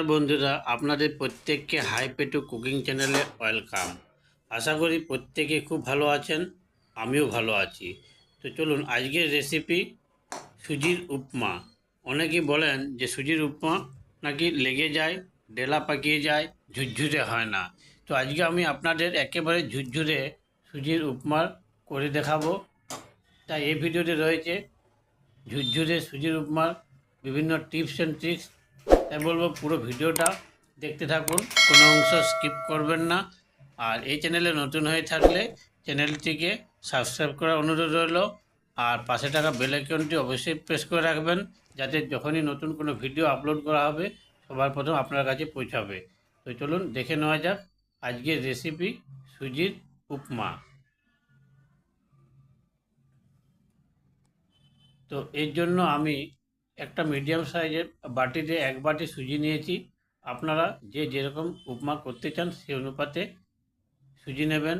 নমস্কার বন্ধুরা, আপনাদের প্রত্যেককে হাই পেটু কুকিং চ্যানেলে ওয়েলকাম আশা করি প্রত্যেকে খুব ভালো আছেন, আমিও ভালো আছি। তো চলুন, আজকের রেসিপি সুজির উপমা। অনেকেই বলেন যে সুজির উপমা নাকি লেগে যায়, ডেলা পাকিয়ে যায়, ঝুরঝুরে হয় না। তো আজকে আমি আপনাদের একেবারে ঝুরঝুরে সুজির উপমা করে দেখাবো। তাই এই ভিডিওতে রয়েছে ঝুরঝুরে সুজির উপমার বিভিন্ন টিপস অ্যান্ড ট্রিক্স তাই বলব পুরো ভিডিওটা দেখতে থাকুন, কোনো অংশ স্কিপ করবেন না। আর এই চ্যানেলে নতুন হয়ে থাকলে চ্যানেলটিকে সাবস্ক্রাইব করার অনুরোধ রইল। আর পাশে থাকা বেল আইকনটি অবশ্যই প্রেস করে রাখবেন, যাতে যখনই নতুন কোনো ভিডিও আপলোড করা হবে, সবার প্রথম আপনার কাছে পৌঁছাবে। তো চলুন দেখে নেওয়া যাক আজকের রেসিপি সুজির উপমা। তো এর জন্য আমি একটা মিডিয়াম সাইজের বাটিতে এক বাটি সুজি নিয়েছি। আপনারা যে যেরকম উপমা করতে চান সেই অনুপাতে সুজি নেবেন।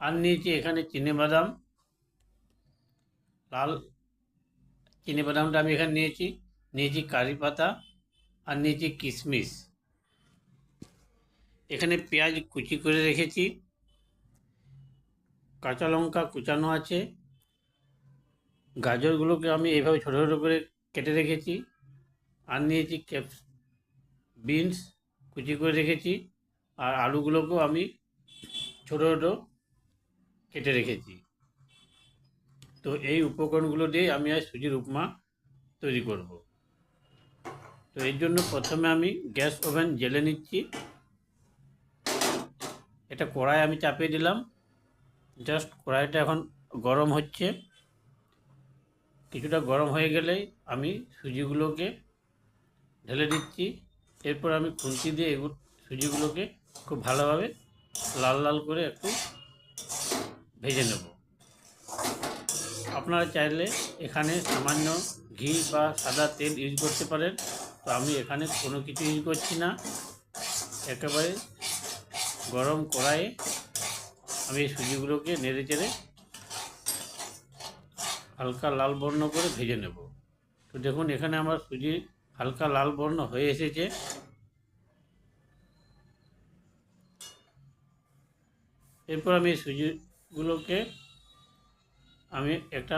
আর নিয়েছি এখানে চিনে বাদাম। লাল চিনে বাদামটা আমি এখানে নিয়েছি। নিয়েছি কারি পাতা আর নিয়েছি কিশমিশ এখানে পেঁয়াজ কুচি করে রেখেছি। কাঁচা লঙ্কা কুচানো আছে। গাজরগুলোকে আমি এইভাবে ছোটো ছোটো করে কেটে রেখেছি। আর নিয়েছি ক্যাপস, বিনস কুচি করে রেখেছি। আর আলুগুলোকেও আমি ছোটো ছোটো কেটে রেখেছি। তো এই উপকরণগুলো দিয়ে আমি আজ সুজির উপমা তৈরি করব। তো এর জন্য প্রথমে আমি গ্যাস ওভেন জেলে নিচ্ছি। এটা কড়াই আমি চাপিয়ে দিলাম। জাস্ট কড়াইটা এখন গরম হচ্ছে। কিছুটা গরম হয়ে গেলেই আমি সুজিগুলোকে ঢেলে দিচ্ছি। এরপর আমি খুন্তি দিয়ে এগুলো সুজিগুলোকে খুব ভালোভাবে লাল লাল করে একটু ভেজে নেব। আপনারা চাইলে এখানে সামান্য ঘি বা সাদা তেল ইউজ করতে পারেন। তো আমি এখানে কোনো কিছু ইউজ করছি না। একেবারে গরম কড়াইয়ে আমি সুজিগুলোকে নেড়ে চেড়ে হালকা লাল বর্ণ করে ভেজে নেব। তো দেখুন, এখানে আমার সুজি হালকা লাল বর্ণ হয়ে এসেছে। এরপর আমি সুজিগুলোকে আমি একটা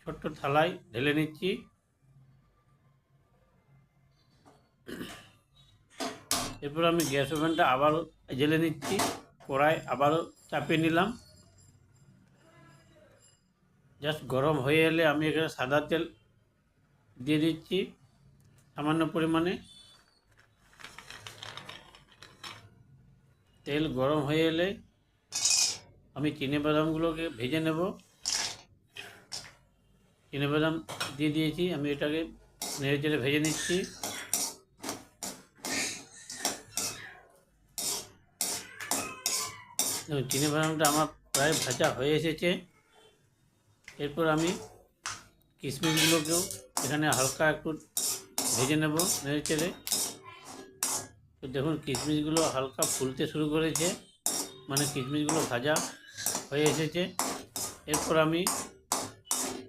ছোট্ট থালায় ঢেলে নিচ্ছি। এরপর আমি গ্যাস ওভেনটা আবারও জেলে নিচ্ছি। কড়াই আবারও চাপিয়ে নিলাম। জাস্ট গরম হয়ে এলে আমি এখানে সাদা তেল দিয়ে দিচ্ছি সামান্য পরিমাণে। তেল গরম হয়ে এলে আমি চিনে বাদামগুলোকে ভেজে নেব। চিনে বাদাম দিয়ে দিয়েছি, আমি এটাকে নেড়ে চেড়ে ভেজে নিচ্ছি। চিনে বাদামটা আমার প্রায় ভাজা হয়ে এসেছে। এরপর আমি কিশমিশগুলোকেও এখানে হালকা একটু ভেজে নেব নেড়ে চেড়ে তো দেখুন কিশমিশগুলো হালকা ফুলতে শুরু করেছে মানে কিশমিশগুলো ভাজা হয়ে এসেছে। এরপর আমি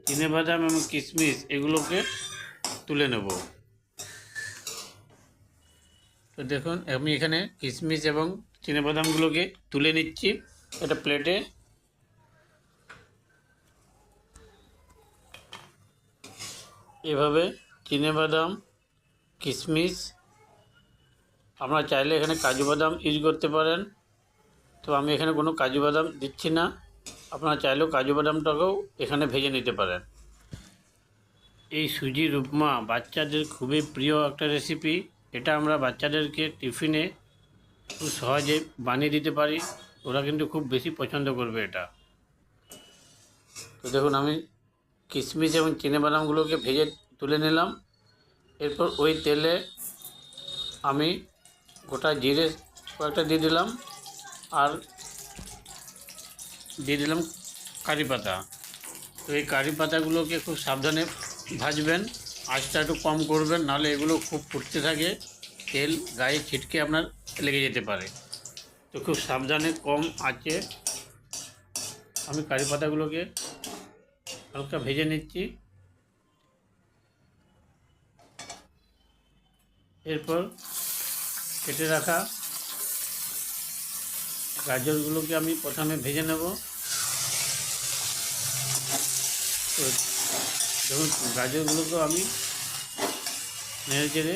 চিনে বাদাম এবং কিশমিশ এগুলোকে তুলে নেব। তো দেখুন, আমি এখানে কিশমিশ এবং চিনে বাদামগুলোকে তুলে নিচ্ছি। একটা প্লেটে এভাবে বাদাম কিশমিশ আপনারা চাইলে এখানে কাজু বাদাম ইউজ করতে পারেন। তো আমি এখানে কোনো কাজু বাদাম দিচ্ছি না। আপনারা চাইলেও কাজু বাদামটাকেও এখানে ভেজে নিতে পারেন। এই সুজির উপমা বাচ্চাদের খুবই প্রিয় একটা রেসিপি এটা আমরা বাচ্চাদেরকে টিফিনে খুব সহজে বানিয়ে দিতে পারি। ওরা কিন্তু খুব বেশি পছন্দ করবে এটা। তো দেখুন, আমি কিশমিশ এবং বাদামগুলোকে ভেজে তুলে নিলাম। এরপর ওই তেলে আমি গোটা জিরে কয়েকটা দিয়ে দিলাম আর দিয়ে দিলাম কারি পাতা। তো এই কারি পাতাগুলোকে খুব সাবধানে ভাজবেন, আঁচটা একটু কম করবেন, নাহলে এগুলো খুব ফুটতে থাকে, তেল গায়ে ছিটকে আপনার লেগে যেতে পারে। তো খুব সাবধানে কম আছে আমি কারি পাতাগুলোকে হালকা ভেজে নিচ্ছি। এরপর কেটে রাখা গাজরগুলোকে আমি প্রথমে ভেজে নেব। তো দেখুন গাজরগুলোকেও আমি নেড়ে চেড়ে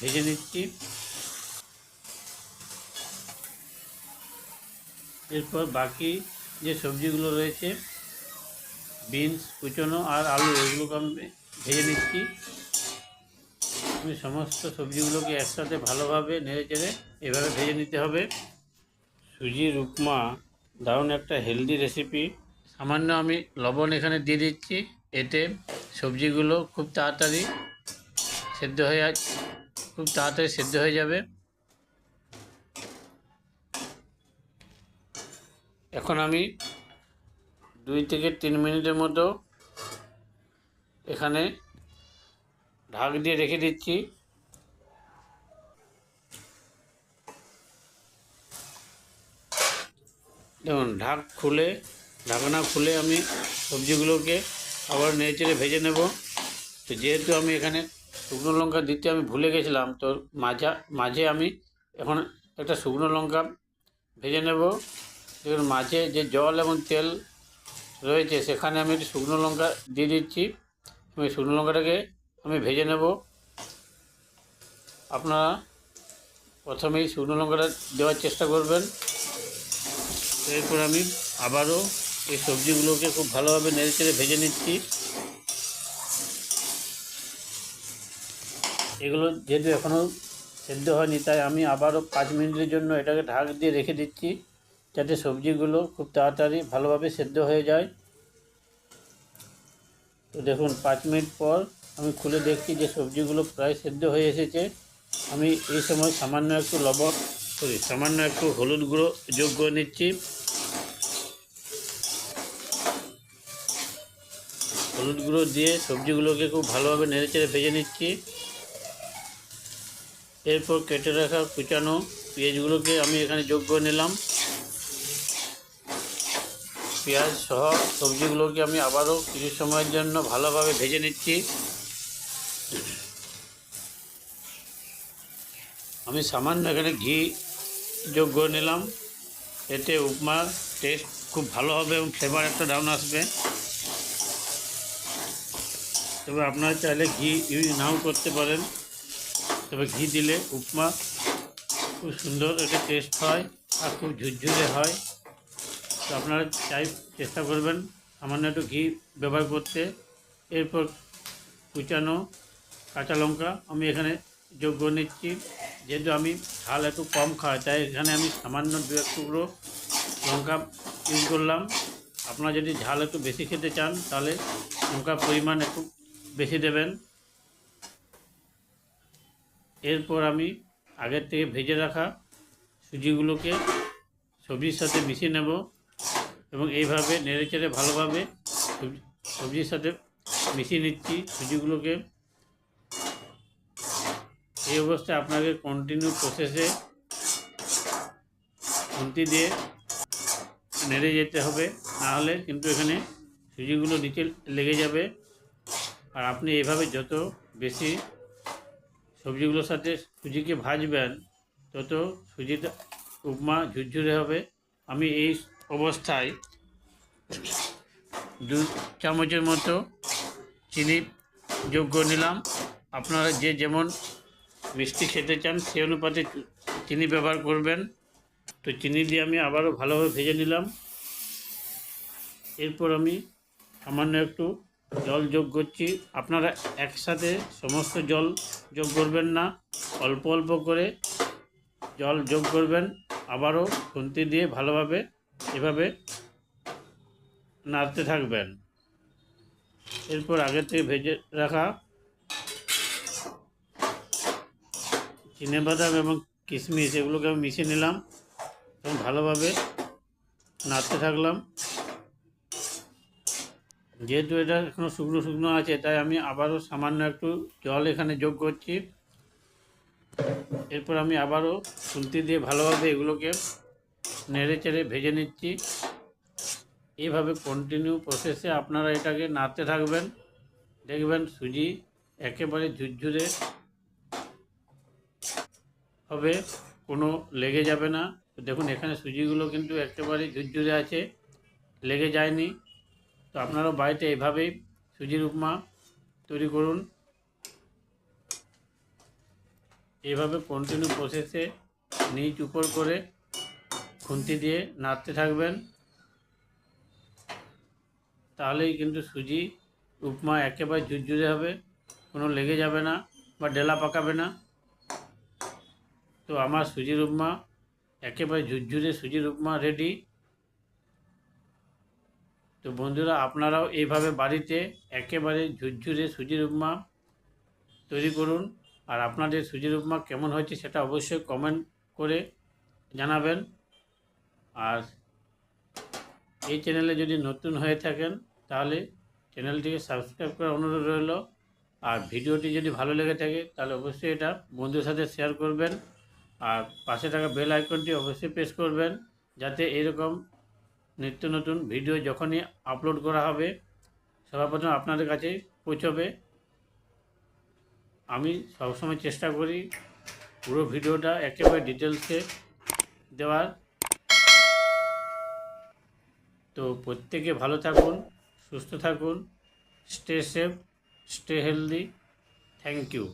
ভেজে নিচ্ছি। এরপর বাকি যে সবজিগুলো রয়েছে বিনস, কুচনো আর আলু, এগুলোকে আমি ভেজে নিচ্ছি। আমি সমস্ত সবজিগুলোকে একসাথে ভালোভাবে নেড়ে চেড়ে এভাবে ভেজে নিতে হবে। সুজির উপমা দারুণ একটা হেলদি রেসিপি। সামান্য আমি লবণ এখানে দিয়ে দিচ্ছি। এতে সবজিগুলো খুব তাড়াতাড়ি সেদ্ধ হয়ে খুব তাড়াতাড়ি সেদ্ধ হয়ে যাবে। এখন আমি দুই থেকে তিন মিনিটের মতো এখানে ঢাক দিয়ে রেখে দিচ্ছি। দেখুন, ঢাক খুলে, ঢাকনা খুলে আমি সবজিগুলোকে আবার নেড়েচেড়ে ভেজে নেব। তো যেহেতু আমি এখানে শুকনো লঙ্কা দিতে আমি ভুলে গেছিলাম, তো মাঝা মাঝে আমি এখন একটা শুকনো লঙ্কা ভেজে নেব। দেখুন, মাঝে যে জল এবং তেল রয়েছে, সেখানে আমি একটু শুকনো লঙ্কা দিয়ে দিচ্ছি। আমি শুকনো লঙ্কাটাকে আমি ভেজে নেব। আপনারা প্রথমেই শুকনো লঙ্কাটা দেওয়ার চেষ্টা করবেন। এরপর আমি আবারও এই সবজিগুলোকে খুব ভালোভাবে নেড়ে চেড়ে ভেজে নিচ্ছি। এগুলো যেহেতু এখনও সেদ্ধ হয়নি, তাই আমি আবারও পাঁচ মিনিটের জন্য এটাকে ঢাক দিয়ে রেখে দিচ্ছি। যাতে সবজিগুলো খুব তাড়াতাড়ি ভালোভাবে সেদ্ধ হয়ে যায়। তো দেখুন, পাঁচ মিনিট পর আমি খুলে দেখছি যে সবজিগুলো প্রায় সেদ্ধ হয়ে এসেছে। আমি এই সময় সামান্য একটু লবণ, সরি, সামান্য একটু হলুদ গুঁড়ো যোগ করে নিচ্ছি। হলুদ গুঁড়ো দিয়ে সবজিগুলোকে খুব ভালোভাবে নেড়েচেড়ে ভেজে নিচ্ছি। এরপর কেটে রাখা কুচানো পেঁয়াজগুলোকে আমি এখানে যোগ করে নিলাম। পেঁয়াজ সহ সবজিগুলোকে আমি আবারও কিছু সময়ের জন্য ভালোভাবে ভেজে নিচ্ছি। আমি সামান্য এখানে ঘি যোগ করে নিলাম। এতে উপমার টেস্ট খুব ভালো হবে এবং ফ্লেভার একটা ডাউন আসবে। তবে আপনারা চাইলে ঘি ইউজ নাও করতে পারেন। তবে ঘি দিলে উপমা খুব সুন্দর একটা টেস্ট হয় আর খুব ঝুরঝুরে হয়। তো আপনারা চাই চেষ্টা করবেন সামান্য একটু ঘি ব্যবহার করতে। এরপর কুচানো কাঁচা লঙ্কা আমি এখানে যোগ করে নিচ্ছি। যেহেতু আমি ঝাল একটু কম খাই, তাই এখানে আমি সামান্য দু এক টুকরো লঙ্কা ইউজ করলাম। আপনারা যদি ঝাল একটু বেশি খেতে চান, তাহলে লঙ্কার পরিমাণ একটু বেশি দেবেন। এরপর আমি আগের থেকে ভেজে রাখা সুজিগুলোকে সবজির সাথে মিশিয়ে নেব। এবং এইভাবে নেড়ে চেড়ে ভালোভাবে সবজির সাথে মিশিয়ে নিচ্ছি সুজিগুলোকে। এই অবস্থায় আপনাকে কন্টিনিউ প্রসেসে খুন্তি দিয়ে নেড়ে যেতে হবে। নাহলে কিন্তু এখানে সুজিগুলো নিচে লেগে যাবে। আর আপনি এইভাবে যত বেশি সবজিগুলোর সাথে সুজিকে ভাজবেন, তত সুজিটা উপমা ঝুরঝুরে হবে। আমি এই অবস্থায় দু চামচের মতো চিনি যোগ করে নিলাম। আপনারা যে যেমন মিষ্টি খেতে চান, সেই অনুপাতে চিনি ব্যবহার করবেন। তো চিনি দিয়ে আমি আবারও ভালোভাবে ভেজে নিলাম। এরপর আমি সামান্য একটু জল যোগ করছি। আপনারা একসাথে সমস্ত জল যোগ করবেন না। অল্প অল্প করে জল যোগ করবেন। আবারও খুন্তি দিয়ে ভালোভাবে এভাবে নাড়তে থাকবেন। এরপর আগে থেকে ভেজে রাখা চিনে বাদাম এবং কিশমিশ, এগুলোকে আমি মিশিয়ে নিলাম এবং ভালোভাবে নাড়তে থাকলাম। যেহেতু এটা এখনও শুকনো শুকনো আছে, তাই আমি আবারও সামান্য একটু জল এখানে যোগ করছি। এরপর আমি আবারও খুন্তি দিয়ে ভালোভাবে এগুলোকে নেড়ে চেড়ে ভেজে নিচ্ছি। এইভাবে কন্টিনিউ প্রসেসে আপনারা এটাকে নাড়তে থাকবেন। দেখবেন সুজি একেবারে ঝুরঝুরে হবে, কোনো লেগে যাবে না। দেখুন, এখানে সুজিগুলো কিন্তু একেবারে ঝুরঝুরে আছে, লেগে যায়নি। তো আপনারাও বাড়িতে এইভাবেই সুজির উপমা তৈরি করুন। এইভাবে কন্টিনিউ প্রসেসে নিচ উপর করে খুন্তি দিয়ে নাড়তে থাকবেন। তাহলেই কিন্তু সুজি, উপমা একেবারে ঝুরঝুরে হবে, কোনো লেগে যাবে না বা ডেলা পাকাবে না। তো আমার সুজির উপমা একেবারে ঝুরঝুরে সুজির উপমা রেডি তো বন্ধুরা, আপনারাও এইভাবে বাড়িতে একেবারে ঝুরঝুরে সুজির উপমা তৈরি করুন। আর আপনাদের সুজির উপমা কেমন হয়েছে সেটা অবশ্যই কমেন্ট করে জানাবেন। আর এই চ্যানেলে যদি নতুন হয়ে থাকেন, তাহলে চ্যানেলটিকে সাবস্ক্রাইব করার অনুরোধ রইল। আর ভিডিওটি যদি ভালো লেগে থাকে, তাহলে অবশ্যই এটা বন্ধুর সাথে শেয়ার করবেন। আর পাশে থাকা বেল আইকনটি অবশ্যই প্রেস করবেন, যাতে এরকম নিত্য নতুন ভিডিও যখনই আপলোড করা হবে সবার প্রথম আপনাদের কাছে পৌঁছবে। আমি সবসময় চেষ্টা করি পুরো ভিডিওটা একেবারে ডিটেলসে দেওয়ার। তো প্রত্যেকে ভালো থাকুন সুস্থ থাকুন stay safe stay healthy thank you